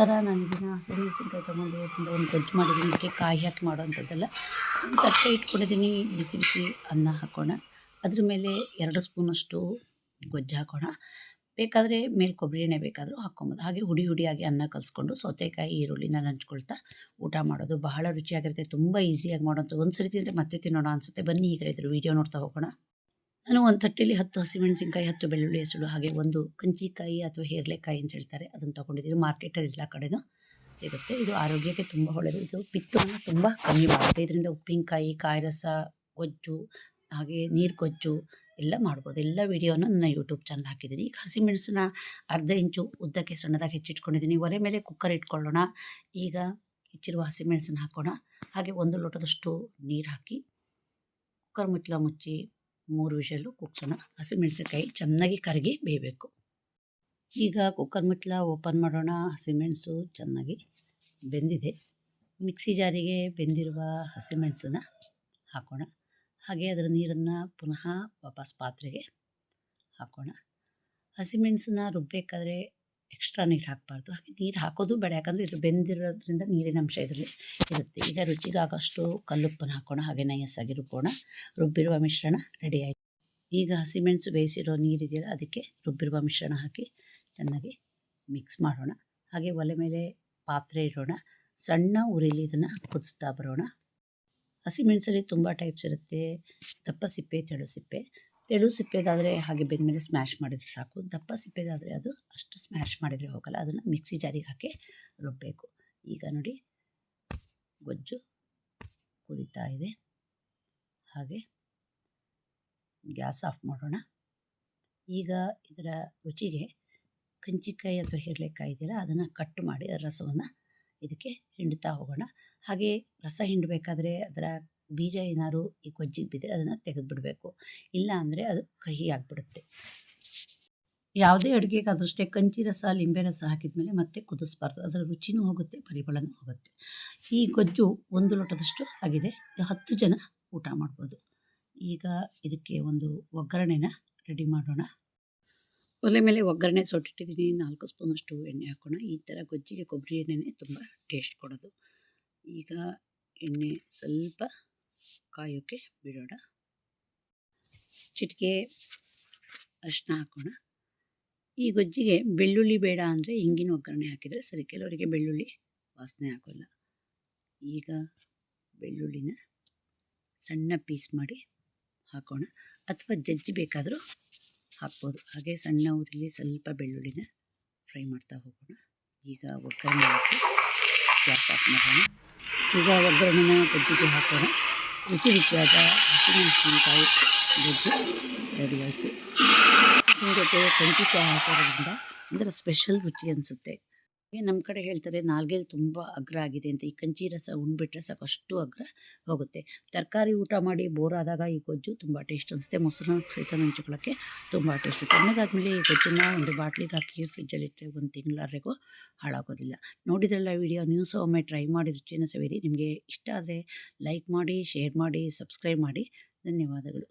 ನಮಸ್ಕಾರ ನಾನು ಇದನ್ನ ಹಸಿಮೆಣಸಿನ್ಕಾಯಿ ತೊಗೊಂಡು ಇವತ್ತಿಂದ ಒಂದು ಗೊಜ್ಜು ಮಾಡಿದ್ದೀನಿ. ಅದಕ್ಕೆ ಕಾಯಿ ಹಾಕಿ ಮಾಡೋವಂಥದ್ದೆಲ್ಲ. ಒಂದು ತಟ್ಟೆ ಇಟ್ಕೊಂಡಿದ್ದೀನಿ. ಬಿಸಿ ಬಿಸಿ ಅನ್ನ ಹಾಕೋಣ. ಅದ್ರ ಮೇಲೆ ಎರಡು ಸ್ಪೂನಷ್ಟು ಗೊಜ್ಜು ಹಾಕೋಣ. ಬೇಕಾದರೆ ಮೇಲೆ ಕೊಬ್ಬರಿ ಎಣ್ಣೆ ಬೇಕಾದರೂ ಹಾಕ್ಕೊಬೋದು. ಹಾಗೆ ಹುಡಿ ಹುಡಿಯಾಗಿ ಅನ್ನ ಕಲಿಸ್ಕೊಂಡು ಸೌತೆಕಾಯಿ ಈರುಳ್ಳಿನ ನಂಚ್ಕೊಳ್ತಾ ಊಟ ಮಾಡೋದು ಬಹಳ ರುಚಿಯಾಗಿರುತ್ತೆ. ತುಂಬ ಈಸಿಯಾಗಿ ಮಾಡೋಂಥ ಒಂದು ಸರಿ ತಿಂದರೆ ಮತ್ತೆ ತಿನ್ನೋಣ ಅನಿಸುತ್ತೆ. ಬನ್ನಿ ಈಗ ಇದ್ರ ವೀಡಿಯೋ ನೋಡ್ತಾ ಹೋಗೋಣ. ನಾನು ಒಂದು ತಟ್ಟೆಯಲ್ಲಿ ಹತ್ತು ಹಸಿಮೆಣಸಿನ್ಕಾಯಿ, ಹತ್ತು ಬೆಳ್ಳುಳ್ಳಿ ಹೆಸರು ಹಾಗೆ ಒಂದು ಕಂಚಿಕಾಯಿ ಅಥವಾ ಹೇರ್ಲೆಕಾಯಿ ಅಂತ ಹೇಳ್ತಾರೆ. ಅದನ್ನು ತೊಗೊಂಡಿದ್ದೀನಿ. ಮಾರ್ಕೆಟಲ್ಲಿ ಎಲ್ಲ ಕಡೆನೂ ಸಿಗುತ್ತೆ. ಇದು ಆರೋಗ್ಯಕ್ಕೆ ತುಂಬ ಒಳ್ಳೆಯದು. ಇದು ಪಿತ್ತವನ್ನು ತುಂಬ ಕಮ್ಮಿ ಮಾಡುತ್ತೆ. ಇದರಿಂದ ಉಪ್ಪಿನಕಾಯಿ ಕಾಯಿ ರಸ ಗೊಜ್ಜು, ಹಾಗೆ ನೀರು ಗೊಜ್ಜು ಎಲ್ಲ ಮಾಡ್ಬೋದು. ಎಲ್ಲ ವೀಡಿಯೋನ ನನ್ನ ಯೂಟ್ಯೂಬ್ ಚಾನಲ್ ಹಾಕಿದ್ದೀನಿ. ಈಗ ಹಸಿಮೆಣಸನ್ನ ಅರ್ಧ ಇಂಚು ಉದ್ದಕ್ಕೆ ಸಣ್ಣದಾಗಿ ಹೆಚ್ಚಿಟ್ಕೊಂಡಿದ್ದೀನಿ. ಒಲೆ ಮೇಲೆ ಕುಕ್ಕರ್ ಇಟ್ಕೊಳ್ಳೋಣ. ಈಗ ಹೆಚ್ಚಿರುವ ಹಸಿಮೆಣಸನ್ನ ಹಾಕೋಣ. ಹಾಗೆ ಒಂದು ಲೋಟದಷ್ಟು ನೀರು ಹಾಕಿ ಕುಕ್ಕರ್ ಮುಚ್ಚಲ ಮುಚ್ಚಿ ಮೂರು ವಿಷಲು ಕುಗ್ಸೋಣ ಹಸಿಮೆಣಸಿನ್ಕಾಯಿ ಚೆನ್ನಾಗಿ ಕರಗಿ ಬೇಯಬೇಕು. ಈಗ ಕುಕ್ಕರ್ ಮುಚ್ಚಲ ಓಪನ್ ಮಾಡೋಣ. ಹಸಿಮೆಣಸು ಚೆನ್ನಾಗಿ ಬೆಂದಿದೆ. ಮಿಕ್ಸಿ ಜಾರಿಗೆ ಬೆಂದಿರುವ ಹಸಿಮೆಣಸನ್ನ ಹಾಕೋಣ. ಹಾಗೆ ಅದರ ನೀರನ್ನು ಪುನಃ ವಾಪಸ್ ಪಾತ್ರೆಗೆ ಹಾಕೋಣ. ಹಸಿಮೆಣಸನ್ನ ರುಬ್ಬೇಕಾದ್ರೆ ಎಕ್ಸ್ಟ್ರಾ ನೀರು ಹಾಕಬಾರ್ದು. ಹಾಗೆ ನೀರು ಹಾಕೋದು ಬೇಡ. ಯಾಕಂದರೆ ಇದು ಬೆಂದಿರೋದ್ರಿಂದ ನೀರಿನ ಅಂಶ ಇದರಲ್ಲಿ ಇರುತ್ತೆ. ಈಗ ರುಚಿಗಾಗಷ್ಟು ಕಲ್ಲುಪ್ಪನ್ನು ಹಾಕೋಣ, ಹಾಗೆ ನೈಯಸ್ಸಾಗಿ ರುಬ್ಬೋಣ. ರುಬ್ಬಿರುವ ಮಿಶ್ರಣ ರೆಡಿ ಆಯಿತು. ಈಗ ಹಸಿಮೆಣಸು ಬೇಯಿಸಿರೋ ನೀರಿದೆಯಲ್ಲ, ಅದಕ್ಕೆ ರುಬ್ಬಿರುವ ಮಿಶ್ರಣ ಹಾಕಿ ಚೆನ್ನಾಗಿ ಮಿಕ್ಸ್ ಮಾಡೋಣ. ಹಾಗೆ ಒಲೆ ಮೇಲೆ ಪಾತ್ರೆ ಇಡೋಣ. ಸಣ್ಣ ಉರಿಲಿ ಇದನ್ನು ಕುದಿಸ್ತಾ ಬರೋಣ. ಹಸಿಮೆಣಸಲ್ಲಿ ತುಂಬ ಟೈಪ್ಸ್ ಇರುತ್ತೆ. ದಪ್ಪ ಸಿಪ್ಪೆ, ತೆಳು ಸಿಪ್ಪೆ. ತೆಳು ಸಿಪ್ಪೆದಾದರೆ ಹಾಗೆ ಬೆಂದಮೇಲೆ ಸ್ಮ್ಯಾಶ್ ಮಾಡಿದರೆ ಸಾಕು. ದಪ್ಪ ಸಿಪ್ಪೆದಾದರೆ ಅದು ಅಷ್ಟು ಸ್ಮ್ಯಾಶ್ ಮಾಡಿದರೆ ಹೋಗಲ್ಲ. ಅದನ್ನು ಮಿಕ್ಸಿ ಜಾರಿಗೆ ಹಾಕಿ ರುಬ್ಬಬೇಕು ಈಗ ನೋಡಿ ಗೊಜ್ಜು ಕುದೀತಾ ಇದೆ. ಹಾಗೆ ಗ್ಯಾಸ್ ಆಫ್ ಮಾಡೋಣ. ಈಗ ಇದರ ರುಚಿಗೆ ಕಂಚಿಕಾಯಿ ಅಥವಾ ಹಿರಳೆಕಾಯಿ ಇದೆಯಲ್ಲ, ಅದನ್ನು ಕಟ್ ಮಾಡಿ ರಸವನ್ನು ಇದಕ್ಕೆ ಹಿಂಡ್ತಾ ಹೋಗೋಣ. ಹಾಗೆ ರಸ ಹಿಂಡಬೇಕಾದ್ರೆ ಅದರ ಬೀಜ ಏನಾದ್ರು ಈ ಗೊಜ್ಜಿಗೆ ಬಿದ್ದರೆ ಅದನ್ನು ತೆಗೆದುಬಿಡಬೇಕು. ಇಲ್ಲ ಅಂದರೆ ಅದು ಕಹಿ ಆಗಿಬಿಡುತ್ತೆ. ಯಾವುದೇ ಅಡುಗೆಗಾದ್ರೂ ಅಷ್ಟೇ ಕಂಚಿ ರಸ, ಲಿಂಬೆ ರಸ ಹಾಕಿದ ಮೇಲೆ ಮತ್ತೆ ಕುದಿಸ್ಬಾರ್ದು. ಅದರ ರುಚಿನೂ ಹೋಗುತ್ತೆ, ಪರಿಮಳನೂ ಹೋಗುತ್ತೆ. ಈ ಗೊಜ್ಜು ಒಂದು ಲೋಟದಷ್ಟು ಆಗಿದೆ. ಹತ್ತು ಜನ ಊಟ ಮಾಡ್ಬೋದು. ಈಗ ಇದಕ್ಕೆ ಒಂದು ಒಗ್ಗರಣೆನ ರೆಡಿ ಮಾಡೋಣ. ಒಲೆ ಮೇಲೆ ಒಗ್ಗರಣೆ ಸೊಟ್ಟಿಟ್ಟಿದ್ದೀನಿ. ನಾಲ್ಕು ಸ್ಪೂನಷ್ಟು ಎಣ್ಣೆ ಹಾಕೋಣ. ಈ ಥರ ಗೊಜ್ಜಿಗೆ, ಕೊಬ್ಬರಿ ಎಣ್ಣೆನೇ ತುಂಬ ಟೇಸ್ಟ್ ಕೊಡೋದು. ಈಗ ಎಣ್ಣೆ ಸ್ವಲ್ಪ ಕಾಯೋಕ್ಕೆ ಬಿಡೋಣ. ಚಿಟಿಕೆ ಅರಿಶಿನ ಹಾಕೋಣ. ಈ ಗೊಜ್ಜಿಗೆ ಬೆಳ್ಳುಳ್ಳಿ ಬೇಡ ಅಂದರೆ ಹಿಂಗಿನ ಒಗ್ಗರಣೆ ಹಾಕಿದರೆ ಸರಿ, ಕೆಲವರಿಗೆ ಬೆಳ್ಳುಳ್ಳಿ ವಾಸನೆ ಹಾಕೋಲ್ಲ. ಈಗ ಬೆಳ್ಳುಳ್ಳಿನ ಸಣ್ಣ ಪೀಸ್ ಮಾಡಿ ಹಾಕೋಣ. ಅಥವಾ ಜಜ್ಜಿ ಬೇಕಾದರೂ ಹಾಕ್ಬೋದು. ಹಾಗೆ ಸಣ್ಣ ಊರಲ್ಲಿ ಸ್ವಲ್ಪ ಬೆಳ್ಳುಳ್ಳಿನ ಫ್ರೈ ಮಾಡ್ತಾ ಹೋಗೋಣ. ಈಗ ಒಗ್ಗರಣೆ ಹಾಕಿ ಗ್ಯಾಸ್ ಆಫ್ ಮಾಡೋಣ. ಈಗ ಒಗ್ಗರಣೆನ ಗೊಜ್ಜಿಗೆ ಹಾಕೋಣ. ರುಚಿ ರುಚಿಯಾದ ಹಸಿಮೆಣಸಿನಕಾಯಿ ಗೊಜ್ಜು ರೆಡಿಯಾಯಿತು ಜೊತೆ ಕಂಚಿಕಾಯಿ ಹಾಕೋದ್ರಿಂದ ಒಂಥರ ಸ್ಪೆಷಲ್ ರುಚಿ ಅನಿಸುತ್ತೆ. ನಮ್ಮ ಕಡೆ ಹೇಳ್ತಾರೆ ನಾಲ್ಗೆಲಿ ತುಂಬ ಅಗ್ರ ಆಗಿದೆ ಅಂತ. ಈ ಕಂಚಿ ರಸ ಉಂಡ್ಬಿಟ್ರೆ ಸಾಕಷ್ಟು ಅಗ್ರ ಹೋಗುತ್ತೆ. ತರಕಾರಿ ಊಟ ಮಾಡಿ ಬೋರ್ ಆದಾಗ ಈ ಗೊಜ್ಜು ತುಂಬ ಟೇಸ್ಟ್ ಅನಿಸುತ್ತೆ. ಮೊಸರನ್ನ ಸಹಿತ ನಂಚ್ಕೊಳ್ಳೋಕ್ಕೆ ತುಂಬ ಟೇಸ್ಟು ತಣ್ಣಗಾದ್ಮೇಲೆ ಈ ಗೊಜ್ಜನ್ನ ಒಂದು ಬಾಟ್ಲಿಗೆ ಹಾಕಿ ಫ್ರಿಜ್ಜಲ್ಲಿ ಇಟ್ಟರೆ ಒಂದು ತಿಂಗಳವರೆಗೂ ಹಾಳಾಗೋದಿಲ್ಲ. ನೋಡಿದ್ರಲ್ಲ ವಿಡಿಯೋ, ನೀವು ಒಮ್ಮೆ ಟ್ರೈ ಮಾಡಿ ರುಚಿಯನ್ನು ಸವಿರಿ. ನಿಮಗೆ ಇಷ್ಟ ಆದರೆ ಲೈಕ್ ಮಾಡಿ, ಶೇರ್ ಮಾಡಿ, ಸಬ್ಸ್ಕ್ರೈಬ್ ಮಾಡಿ. ಧನ್ಯವಾದಗಳು.